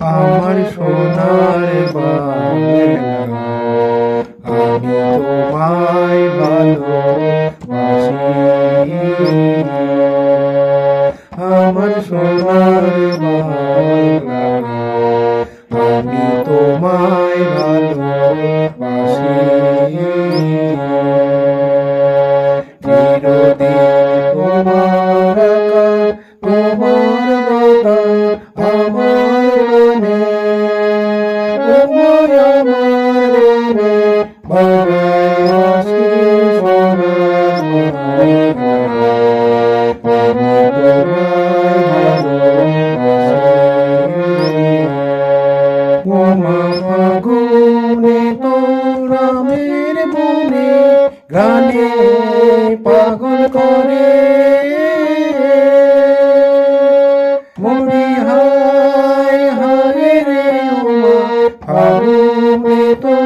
আমার সোনার আমি তোমায় ভালো আমার গানে পাগল করে মরি হায় রে ওমা ফাগুনে তো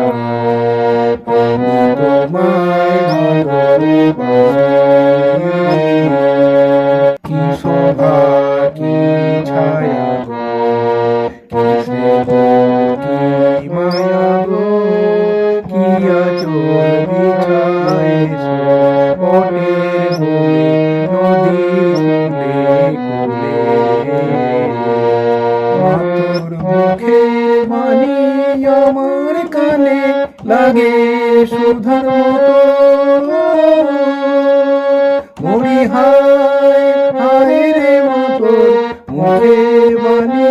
মুখে লাগে সুধার হায় হায় রে মতো মুখে বাণী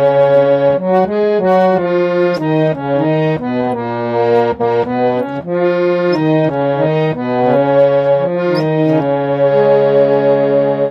Música